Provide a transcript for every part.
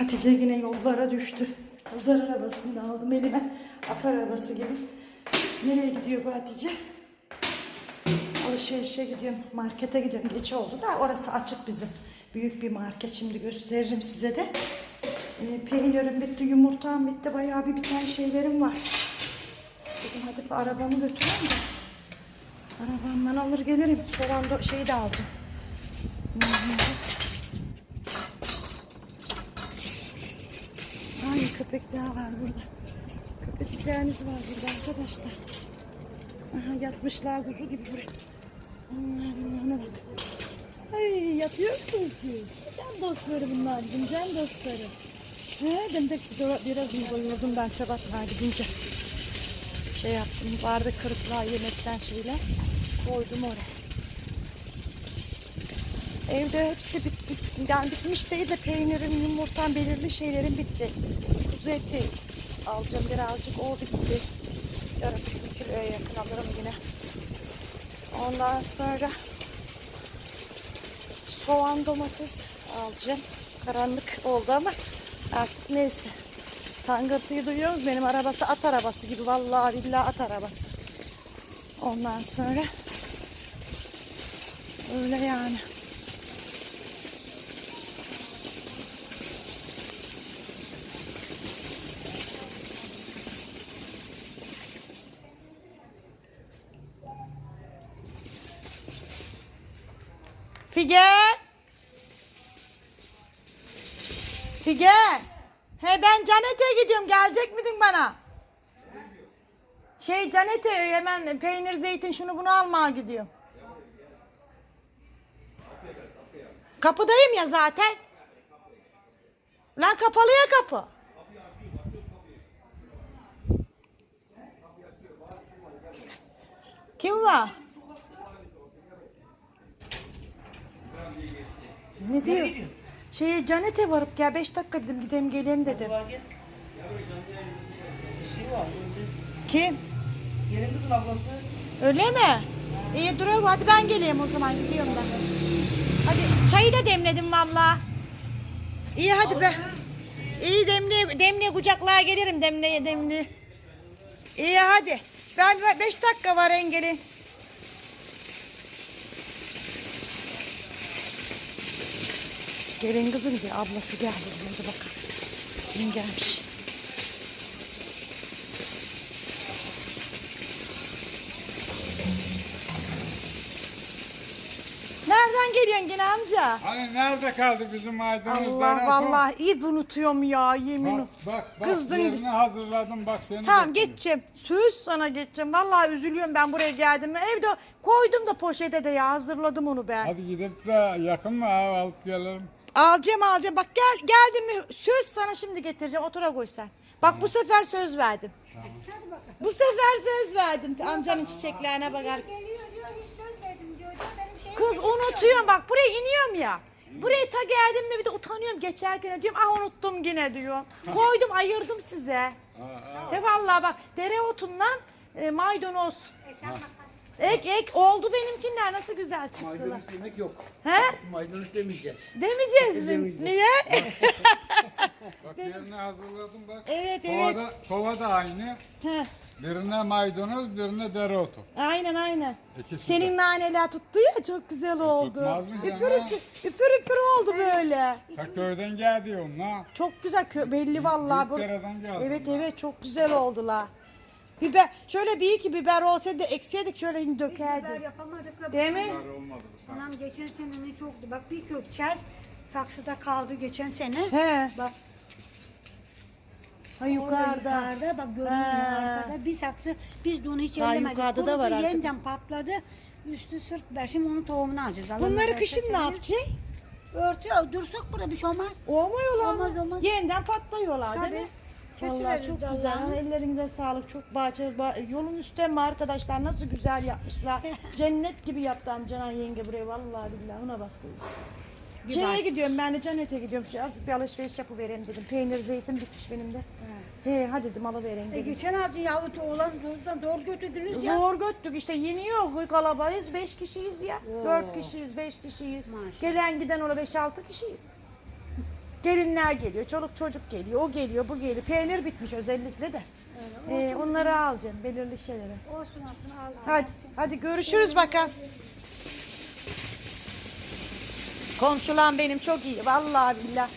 Hatice yine yollara düştü. Pazar arabasını da aldım elime. At arabası gibi. Nereye gidiyor bu Hatice? Alışverişe gidiyorum. Markete gidiyorum. Geç oldu da orası açık bizim. Büyük bir market. Şimdi gösteririm size de. Ee, peynirim bitti, yumurtam bitti. Bayağı bir biten şeylerim var. Dedim hadi arabamı götüreyim de. Arabamdan alır gelirim. Soğan da şeyi de aldım. Ay köpekler var burada. Köpecikleriniz var burada arkadaşlar. Aha yatmışlar kuzu gibi buraya. Allah Allah'ına bak. Ay yatıyorsunuz siz. Can dostları bunlar bizim dostları. He, ben de biraz mı doyurdum ben şabatlar gidince. Şey yaptım vardı kırıklar yemekten şeyler. Koydum oraya. Evde hepsi bitti. Yani bitmiş değil de peynirim, yumurtam, belirli şeylerim bitti. Kuzu alacağım birazcık. O bitti. Yarın bir kiloya yakın alırım yine. Ondan sonra soğan, domates alacağım. Karanlık oldu ama artık neyse. Tangırtıyı duyuyoruz. Benim arabası at arabası gibi. Vallahi billahi at arabası. Ondan sonra öyle yani. Figen. Figen. He ben Canet'e gidiyorum. Gelecek miydin bana? Şey Canet'e hemen peynir, zeytin şunu bunu almaya gidiyorum. Kapıdayım ya zaten. Lan kapalı ya kapı. Kim var? Ne diyor? Şey Canet'e varıp gel 5 dakika dedim gidelim geleyim dedim. Bir şey var. Kim? Yerin kızın ablası. Öyle mi? İyi dur oğlum, hadi ben geleyim o zaman gidiyorum ben. Hadi çayı da demledim valla. İyi hadi be. İyi demliye, demliye kucaklığa gelirim demliye demliye. İyi hadi. Ben 5 dakika var engelin. Gelin kızım diye ablası geldi. Hadi bakalım. Kim gelmiş? Nereden geliyorsun gene amca? Hani nerede kaldı bizim maydanozlar? Allah vallahi iyi unutuyorum ya yemin Bak bak bak Kızdın. yerini hazırladım bak seni. Tamam bekliyorum. geçeceğim. Söz sana geçeceğim. Vallahi üzülüyorum ben buraya geldim. Evde koydum da poşete de ya hazırladım onu ben. Hadi gidip de yakın mı abi alıp gelelim. Alacağım alacağım. Bak gel geldim mi söz sana şimdi getireceğim. Otura koy sen. Bak bu sefer söz verdim. Bu sefer söz verdim. Amcanın çiçeklerine bakar. Geliyor diyor hiç sözmedim diyor. diyor benim şeyim Kız unutuyorum bak buraya iniyorum ya. Buraya ta geldim mi bir de utanıyorum geçerken diyorum ah unuttum yine diyor. Koydum ayırdım size. Ha, ha. He vallahi bak dereotundan e, maydanoz. Ekran bak- Ek ek oldu benimkiler nasıl güzel çıktılar. Maydanoz yemek yok. He? Maydanoz demeyeceğiz. Demeyeceğiz mi? Demeyeceğiz. Niye? Bak yerini hazırladım bak. evet evet. Kova da, kova da aynı. He, Birine maydanoz, birine dereotu. aynen aynen. İkisi Senin de. naneler tuttu ya çok güzel oldu. tutmaz mı Üpür canım? üpür, üpür üpür oldu böyle. Ta köyden geldi onunla. Çok güzel kö- belli vallahi. bu- geldi. Evet evet çok güzel oldular. Biber şöyle bir iki biber olsaydı ekseydik şöyle Biz biber dökerdik. yapamadık da. Değil mi? Bunlar olmadı bu sene. Anam geçen sene ne çoktu. Bak bir kök çer saksıda kaldı geçen sene. He. Bak Ha orada yukarıda. yukarıda bak görünüyor Ha. arkada. Bir saksı biz de onu hiç Ha, ellemedik. yukarıda da Kurudu, var artık. Yeniden patladı. Üstü sırtlar. Şimdi onun tohumunu alacağız. Allah Bunları kışın ne yapacak? Örtüyor. Dursak burada bir şey olmaz. Olmuyorlar Olmaz, mı? olmaz. Yeniden patlıyorlar Tabii. değil mi? Vallahi çok güzel. Ellerinize sağlık. Çok bahçe, ba- yolun üstte mi arkadaşlar? Nasıl güzel yapmışlar. Cennet gibi yaptı amcanan yenge buraya. Vallahi billahi ona bak. Bir Şeye gidiyorum ben de Cennet'e gidiyorum. Şu azıcık bir alışveriş yapıvereyim dedim. Peynir, zeytin bitmiş benim de. He hadi dedim alıvereyim E dedim. geçen hafta yavru oğlan çocuktan doğru götürdünüz ya. Zor göttük işte yeniyor kalabalığız. Beş kişiyiz ya. Oo. Dört kişiyiz, beş kişiyiz. Maşallah. Gelen giden ola beş altı kişiyiz. Gelinler geliyor, çoluk çocuk geliyor, o geliyor, bu geliyor. Peynir bitmiş özellikle de. Ee, onları alacağım, belirli şeyleri. Olsun olsun al al. Hadi, hadi görüşürüz bakalım. Komşulam benim çok iyi. Vallahi billah.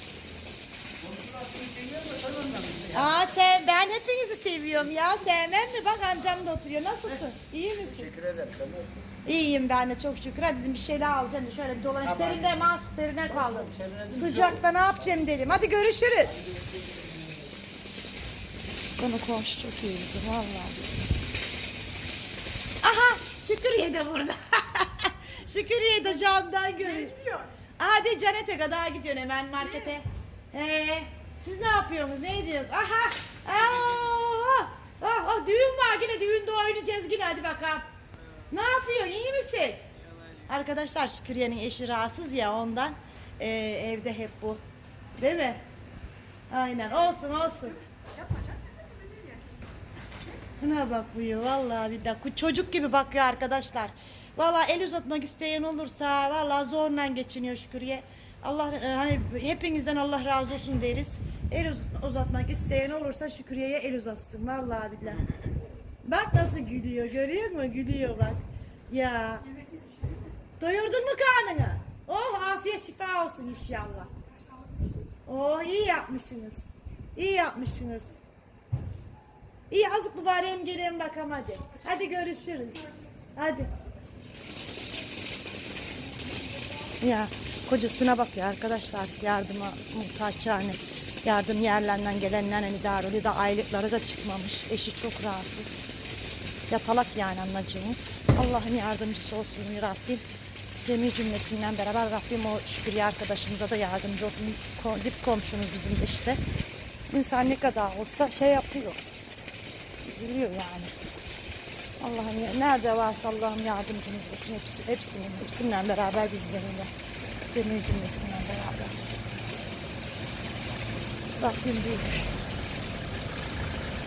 Aa sen ben hepinizi seviyorum ya. Sevmem mi? Bak amcam da oturuyor. Nasılsın? İyi misin? Teşekkür ederim. Sen nasılsın? İyiyim ben de çok şükür. Hadi dedim bir şeyler alacağım. Şöyle bir dolanayım. Serine mahsus serine kaldım. Sıcakta ne yapacağım dedim. Hadi görüşürüz. Konu komşu çok iyi bizim vallahi. Aha Şükriye de burada. Şükriye de camdan görüyor. Hadi Canet'e kadar gidiyorsun hemen markete. Ee, siz ne yapıyorsunuz? Ne ediyorsunuz? Aha! Aa! Ah, ah, düğün var yine düğünde oynayacağız yine hadi bakalım. Ne yapıyorsun? İyi misin? Arkadaşlar Şükriye'nin eşi rahatsız ya ondan ee, evde hep bu. Değil mi? Aynen olsun olsun. Ne bakıyor vallahi bir dakika çocuk gibi bakıyor arkadaşlar. Vallahi el uzatmak isteyen olursa vallahi zorla geçiniyor Şükriye. Allah e, hani hepinizden Allah razı olsun deriz. El uz- uzatmak isteyen olursa Şükriye'ye el uzatsın vallahi billahi. Bak nasıl gülüyor görüyor musun? Gülüyor bak. Ya. Doyurdun mu karnını? Oh afiyet şifa olsun inşallah. Oh iyi yapmışsınız. İyi yapmışsınız. İyi azıcık mübareğim geleyim bakalım hadi. Hadi görüşürüz. Hadi. Ya kocasına bak ya arkadaşlar yardıma muhtaç yani. Yardım yerlerinden gelenler hani idare oluyor da aylıkları da çıkmamış. Eşi çok rahatsız. Yatalak yani anlayacağınız. Allah'ın yardımcısı olsun Rabbim. Cemil cümlesinden beraber Rabbim o şükür arkadaşımıza da yardımcı olsun. Dip komşumuz bizim de işte. İnsan ne kadar olsa şey yapıyor. Üzülüyor yani. Allah'ım nerede varsa Allah'ım yardımcımız olsun. Hepsi, hepsinin, hepsinden beraber bizlerin de. Cemil cümlesinden beraber. Rabbim büyük.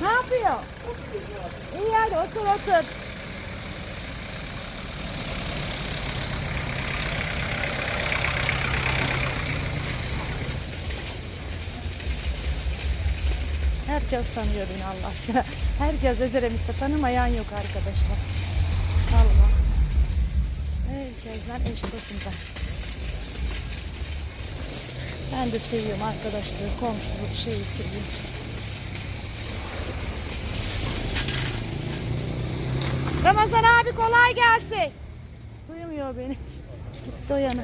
Ne yapıyor? İyi hadi otur otur. Herkes sanıyor beni Allah aşkına. Herkes Ederemit'te tanımayan yok arkadaşlar. Allah. Herkesten eş dostumdan. Ben de seviyorum arkadaşlığı, komşuluk şeyi seviyorum. Ramazan abi kolay gelsin. Duymuyor beni. Gitti o yana.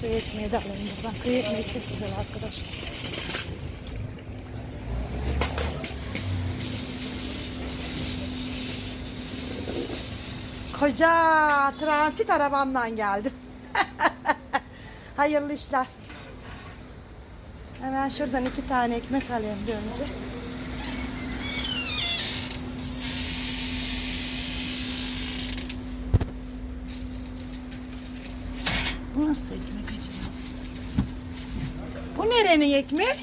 Köy ekmeği de alayım buradan. Köy ekmeği çok güzel arkadaşlar. Koca transit arabamdan geldim. Hayırlı işler. Hemen şuradan iki tane ekmek alayım bir önce. Bu nasıl ekmek acaba? Bu nerenin ekmeği?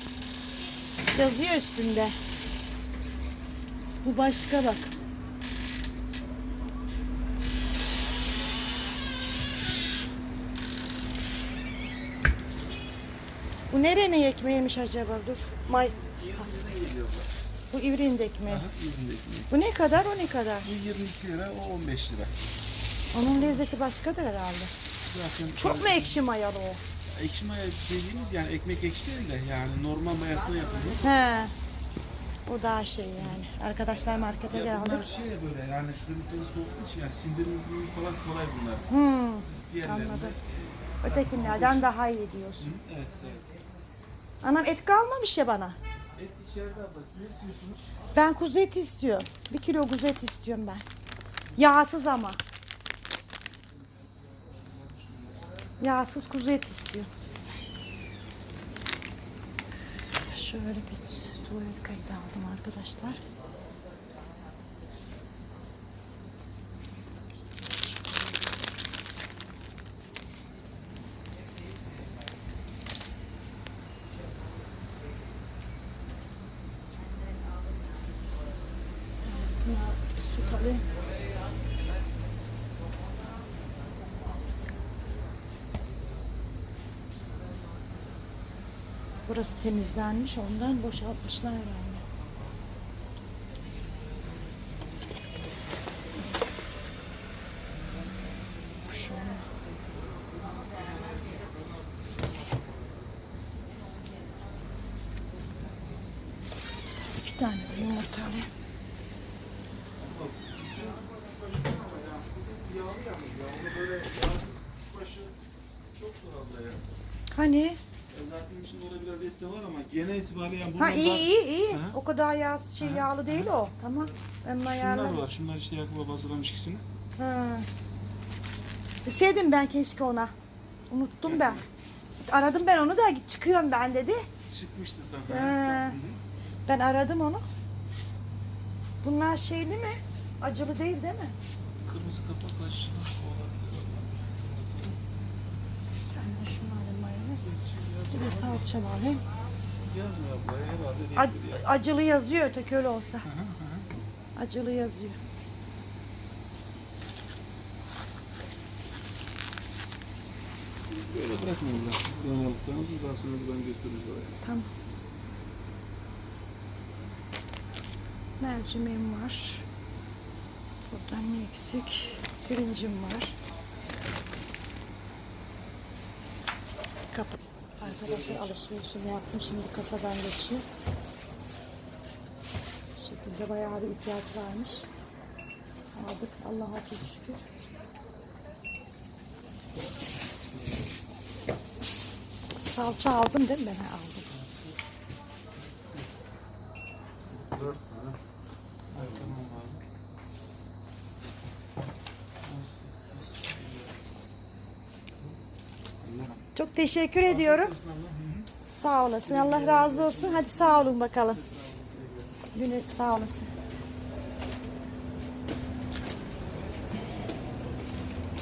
Yazıyor üstünde. Bu başka bak. Bu nerenin ekmeğiymiş acaba? Dur. May. Bu İvrin'in de ekmeği. Bu ne kadar? O ne kadar? Bu 22 lira, o 15 lira. Onun lezzeti başkadır herhalde. Zaten Çok mu ekşi mayalı o? ekşi maya dediğimiz yani ekmek ekşi değil de yani normal mayasına yapılıyor. He. O daha şey yani. Arkadaşlar markete Ya geldi. bunlar şey böyle yani glikoz olduğu için yani sindirim falan kolay bunlar. Hmm. Diğerlerinde Anladım. Ötekilerden daha iyi diyorsun. Hı, evet evet. Anam et kalmamış ya bana. Et içeride abla siz ne istiyorsunuz? Ben kuzu eti istiyorum. Bir kilo kuzu eti istiyorum ben. Yağsız ama. Yağsız kuzu eti istiyorum. Şöyle bir tuvalet kaydı aldım arkadaşlar. Su alayım. Burası temizlenmiş ondan boşaltmışlar herhalde. İki tane yumurta alayım. Hani? Zaten içinde orada biraz et de var ama genel itibariyle yani Ha bundan iyi iyi iyi. Hı. O kadar yağ şey Hı. yağlı değil o. Tamam. Ben Şunlar ayarlarım. var. Şunlar işte Yakup baba hazırlamış ikisini. Ha. Deseydin ben keşke ona. Unuttum ben. Aradım ben onu da çıkıyorum ben dedi. Çıkmıştır He. zaten. Ben aradım onu. Bunlar şeyli mi? Acılı değil değil mi? Kırmızı kapak aşağı olabilir. Ben de şunu alayım mayonez. Yazmıyor. Bir salça var hem. Yazmıyor abla herhalde Ac- acılı yazıyor öteki öyle olsa. Hı hı hı. Acılı yazıyor. Böyle bırakmayın burada. Danalıklarınızı daha sonra buradan götürürüz oraya. Tamam. Mercimeğim var. Buradan ne eksik? Pirincim var. Kapı. Arkadaşlar alışverişimi yaptım. Şimdi kasadan geçiyor. Bu şekilde bayağı bir ihtiyaç varmış. Aldık. Allah'a çok şükür. Salça aldım değil mi? Ben aldım. Dört tane. Evet tamam abi. On sekiz. Allah. Çok teşekkür ediyorum. Sağ olasın. Allah razı olsun. Hadi sağ olun bakalım. Günü sağ olasın.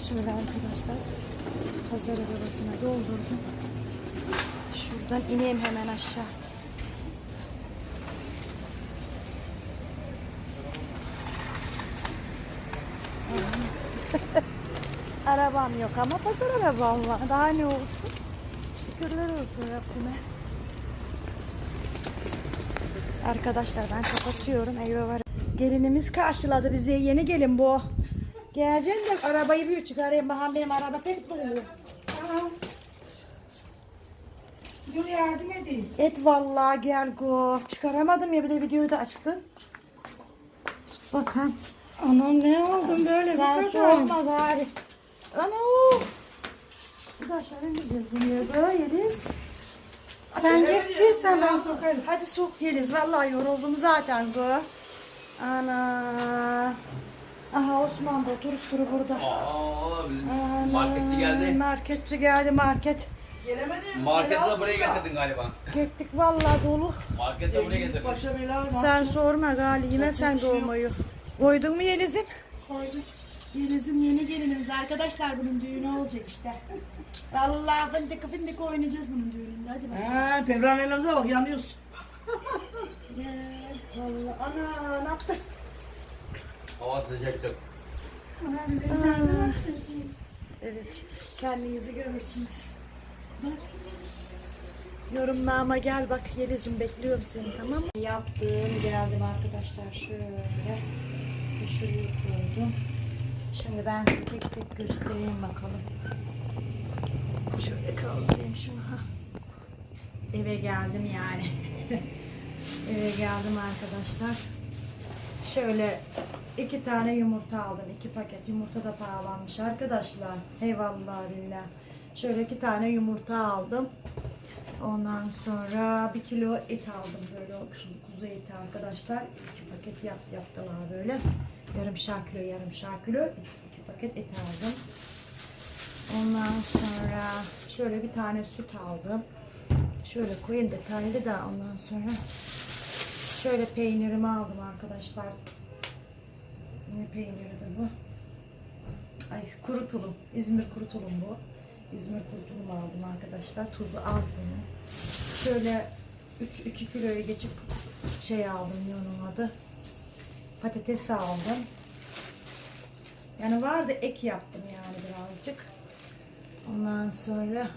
Şöyle arkadaşlar pazar arabasına doldurdum. Şuradan ineyim hemen aşağı. Arabam yok ama pazar arabam var. Daha ne olsun? Şükürler olsun Rabbime. Arkadaşlar ben kapatıyorum. Eyvah var. Gelinimiz karşıladı bizi. Yeni gelin bu. Geleceksin de arabayı bir çıkarayım. Bakalım benim araba pek doluyor. Dur yardım edeyim. Et vallahi gel go. Çıkaramadım ya bir de videoyu da açtım. Bakın. Anam ne aldın böyle Sen bu kadar? sorma gari. Ana. Bu da aşağı ineceğiz bunu böyle yeriz. Sen gir gir sen ben sokarım. Hadi sok yeriz. Vallahi yoruldum zaten bu. Ana. Aha Osman da oturup duru burada. Aa, bizim Ana, marketçi geldi. Marketçi geldi market. Marketi de buraya getirdin galiba. Gittik vallahi dolu. Marketi de buraya getirdin. Başa bela Sen sorma gali yine sen dolmayı. Koydun mu Yeliz'im? Koyduk. Yeliz'im yeni gelinimiz arkadaşlar bunun düğünü olacak işte. Vallahi fındık fındık oynayacağız bunun düğününde hadi bakalım. Ha, Pevran elimize bak yanıyoruz. Gel. Vallahi ana ne yaptın? Hava sıcak çok. Evet kendinizi görürsünüz. Bak. Yorumlama gel bak Yeliz'im bekliyorum seni tamam mı? Yaptım geldim arkadaşlar şöyle. Şuraya koydum. Şimdi ben tek tek göstereyim bakalım. Şöyle kaldırayım şunu. Eve geldim yani. Eve geldim arkadaşlar. Şöyle iki tane yumurta aldım. iki paket yumurta da pahalanmış arkadaşlar. Eyvallah billah. Şöyle iki tane yumurta aldım. Ondan sonra bir kilo et aldım böyle kuzu eti arkadaşlar. İki paket yap, yaptılar böyle. Yarım şar kilo, yarım şar kilo. iki paket et aldım. Ondan sonra şöyle bir tane süt aldım. Şöyle koyayım detaylı da ondan sonra şöyle peynirimi aldım arkadaşlar. Ne peyniridir bu? Ay kuru tulum. İzmir kuru tulum bu. İzmir kuru tulum aldım arkadaşlar. Tuzu az bunun. Şöyle 3-2 kiloya geçip şey aldım onun adı. Patates aldım. Yani vardı ek yaptım yani birazcık. Ondan sonra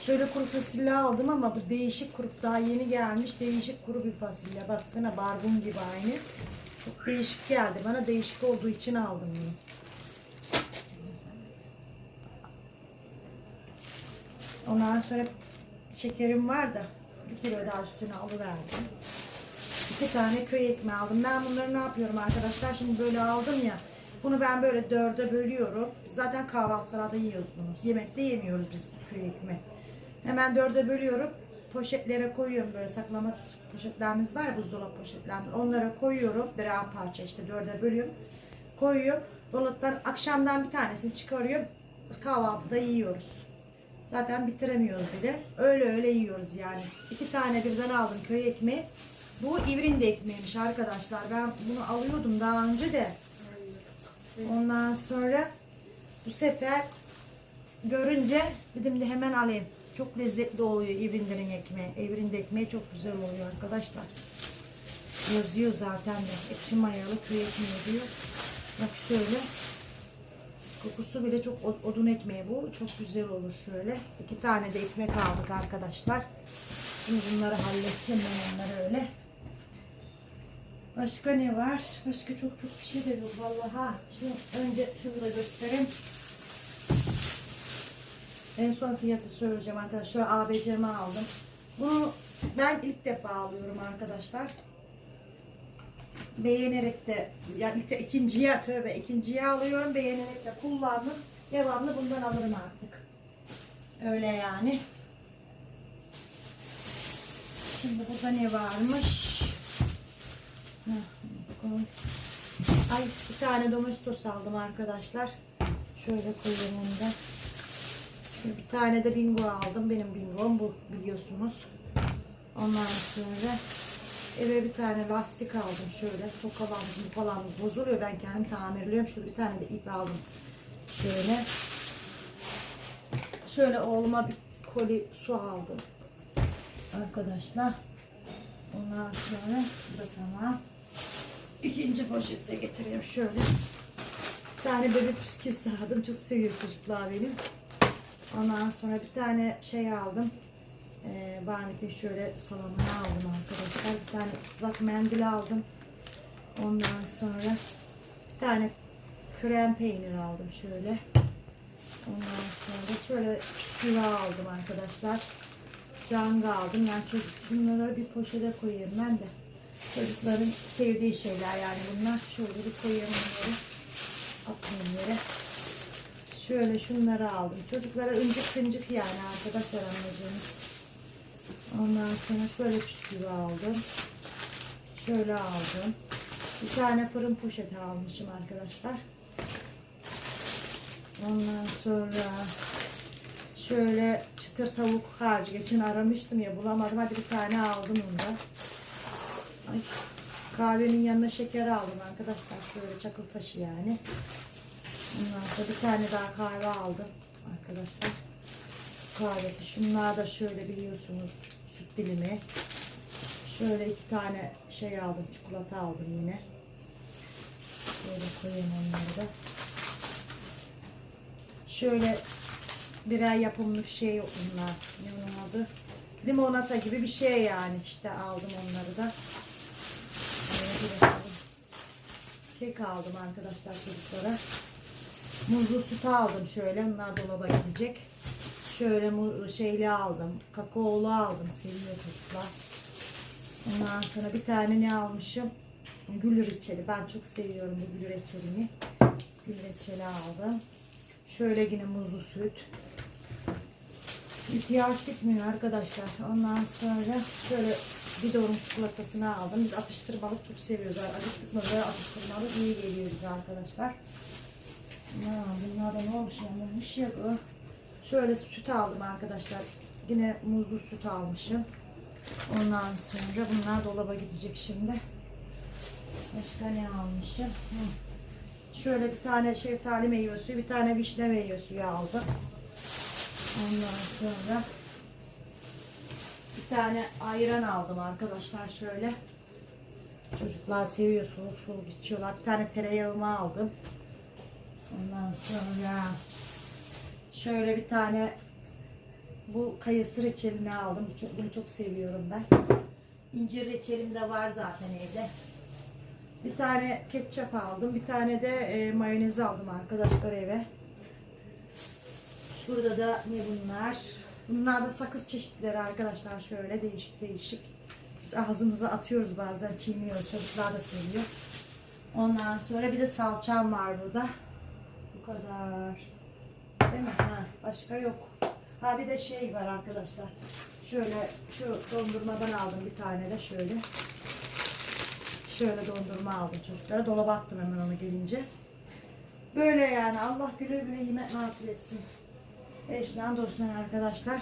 Şöyle kuru fasulye aldım ama bu değişik kuru daha yeni gelmiş değişik kuru bir fasulye. Baksana barbun gibi aynı. Çok değişik geldi. Bana değişik olduğu için aldım bunu. Ondan sonra şekerim var da bir kilo daha üstüne alıverdim. İki tane köy ekmeği aldım. Ben bunları ne yapıyorum arkadaşlar? Şimdi böyle aldım ya. Bunu ben böyle dörde bölüyorum. Zaten kahvaltılarda yiyoruz bunu. Yemekte yemiyoruz biz köy ekmeği. Hemen dörde bölüyorum. Poşetlere koyuyorum böyle saklama poşetlerimiz var ya buzdolabı poşetlerimiz. Onlara koyuyorum. Birer parça işte dörde bölüyorum. Koyuyorum. Dolaptan akşamdan bir tanesini çıkarıyorum. Kahvaltıda yiyoruz. Zaten bitiremiyoruz bile. Öyle öyle yiyoruz yani. İki tane birden aldım köy ekmeği. Bu İvrindi ekmeğiymiş arkadaşlar. Ben bunu alıyordum daha önce de. Ondan sonra bu sefer görünce dedim de hemen alayım. Çok lezzetli oluyor İvrindi'nin ekmeği. İvrindi ekmeği çok güzel oluyor arkadaşlar. Yazıyor zaten de. Ekşi mayalı köy ekmeği diyor. Bak şöyle. Kokusu bile çok od- odun ekmeği bu. Çok güzel olur şöyle. İki tane de ekmek aldık arkadaşlar. Şimdi bunları halledeceğim ben onları öyle. Başka ne var? Başka çok çok bir şey de yok vallahi. Ha, şu önce şunu da göstereyim. En son fiyatı söyleyeceğim arkadaşlar. Şöyle ABC'mi aldım. Bunu ben ilk defa alıyorum arkadaşlar. Beğenerek de yani ilk de ikinciye tövbe ikinciye alıyorum. Beğenerek de kullandım. Devamlı bundan alırım artık. Öyle yani. Şimdi burada ne varmış? Ay bir tane domestos aldım arkadaşlar. Şöyle koyayım onu da. Şöyle bir tane de bingo aldım. Benim bingom bu biliyorsunuz. Ondan sonra eve bir tane lastik aldım şöyle. Tokalarımız mukalarımız bozuluyor. Ben kendim tamirliyorum. Şöyle bir tane de ip aldım. Şöyle. Şöyle oğluma bir koli su aldım. Arkadaşlar. Ondan sonra bu da tamam. İkinci poşette getireyim şöyle. Bir tane bebek bisküvisi aldım. Çok seviyor çocuklar benim. Ondan sonra bir tane şey aldım. Ee, Barnet'in şöyle salamını aldım arkadaşlar. Bir tane ıslak mendil aldım. Ondan sonra bir tane krem peynir aldım şöyle. Ondan sonra şöyle bisküvi aldım arkadaşlar. Canga aldım. Yani çocuk bunları bir poşete koyayım ben de. Çocukların sevdiği şeyler yani bunlar. Şöyle bir koyayım bunları. Atmayayım yere. Şöyle şunları aldım. Çocuklara ıncık ıncık yani arkadaşlar anlayacağınız. Ondan sonra şöyle bisküvi aldım. Şöyle aldım. Bir tane fırın poşeti almışım arkadaşlar. Ondan sonra şöyle çıtır tavuk harcı. Geçen aramıştım ya bulamadım. Hadi bir tane aldım onu da. Ay, kahvenin yanına şeker aldım arkadaşlar. Şöyle çakıl taşı yani. Ondan sonra bir tane daha kahve aldım arkadaşlar. Kahvesi. Şunlar da şöyle biliyorsunuz süt dilimi. Şöyle iki tane şey aldım. Çikolata aldım yine. Şöyle koyayım onları da. Şöyle birer yapımlık şey yok bunlar. Ne onun adı? Limonata gibi bir şey yani. İşte aldım onları da. Kek aldım arkadaşlar çocuklara. Muzlu süt aldım şöyle. Bunlar dolaba gidecek. Şöyle şeyli aldım. Kakaolu aldım. Seviyor çocuklar. Ondan sonra bir tane ne almışım? Gül reçeli. Ben çok seviyorum bu gül reçelini. Gül reçeli aldım. Şöyle yine muzlu süt. İhtiyaç bitmiyor arkadaşlar. Ondan sonra şöyle bidonun çikolatasını aldım. Biz atıştırmalık çok seviyoruz. Acıktık mı böyle atıştırmalık iyi geliyor bize arkadaşlar. Ya bunlar da ne olmuş yanılmış ya bu. Şöyle süt aldım arkadaşlar. Yine muzlu süt almışım. Ondan sonra bunlar dolaba gidecek şimdi. Başka ne almışım? Hı. Şöyle bir tane şeftali meyve suyu, bir tane vişne meyve suyu aldım. Ondan sonra bir tane ayran aldım arkadaşlar şöyle. Çocuklar seviyor soğuk soğuk içiyorlar. Bir tane tereyağımı aldım. Ondan sonra şöyle bir tane Bu kayısı reçelini aldım. Çok, bunu çok seviyorum ben. İncir reçelim de var zaten evde. Bir tane ketçap aldım. Bir tane de e, mayonez aldım arkadaşlar eve. Şurada da ne bunlar? Bunlar da sakız çeşitleri arkadaşlar. Şöyle değişik değişik. Biz ağzımıza atıyoruz bazen çiğniyoruz. Çocuklar da seviyor. Ondan sonra bir de salçam var burada. Bu kadar. Değil mi? Ha, başka yok. Ha bir de şey var arkadaşlar. Şöyle şu dondurmadan aldım bir tane de şöyle. Şöyle dondurma aldım çocuklara. Dolaba attım hemen onu gelince. Böyle yani Allah güle güle yemek nasip etsin. Eşlen dostlar arkadaşlar.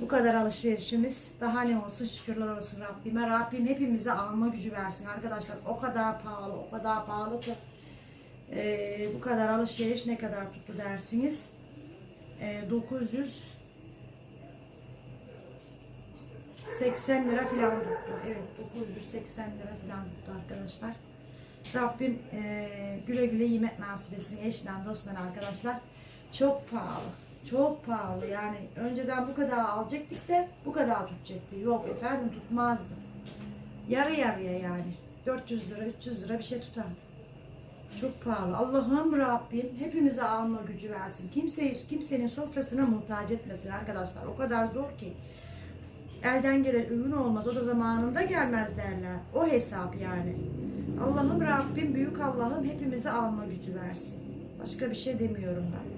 Bu kadar alışverişimiz. Daha ne olsun şükürler olsun Rabbime. Rabbim hepimize alma gücü versin arkadaşlar. O kadar pahalı, o kadar pahalı ki. Ee, bu kadar alışveriş ne kadar tuttu dersiniz? Ee, 900 80 lira falan tuttu. Evet 980 lira falan tuttu arkadaşlar. Rabbim eee, güle güle yemek nasip etsin eşten dostlar arkadaşlar. Çok pahalı. Çok pahalı yani önceden bu kadar alacaktık da bu kadar tutacaktı. Yok efendim tutmazdı. Yarı yarıya yani. 400 lira 300 lira bir şey tutardı. Çok pahalı. Allah'ım Rabbim hepimize alma gücü versin. Kimseyi, kimsenin sofrasına muhtaç etmesin arkadaşlar. O kadar zor ki. Elden gelen ürün olmaz. O da zamanında gelmez derler. O hesap yani. Allah'ım Rabbim büyük Allah'ım hepimize alma gücü versin. Başka bir şey demiyorum ben.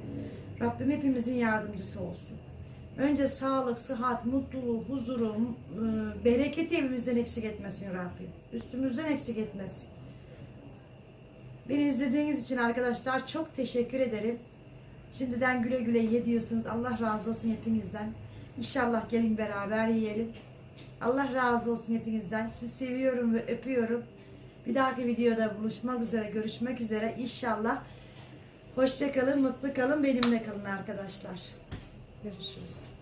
Rabbim hepimizin yardımcısı olsun. Önce sağlık, sıhhat, mutluluğu, huzuru, e, bereketi evimizden eksik etmesin Rabbim. Üstümüzden eksik etmesin. Beni izlediğiniz için arkadaşlar çok teşekkür ederim. Şimdiden güle güle ye. Allah razı olsun hepinizden. İnşallah gelin beraber yiyelim. Allah razı olsun hepinizden. Sizi seviyorum ve öpüyorum. Bir dahaki videoda buluşmak üzere, görüşmek üzere. İnşallah. Hoşça kalın, mutlu kalın, benimle kalın arkadaşlar. Görüşürüz.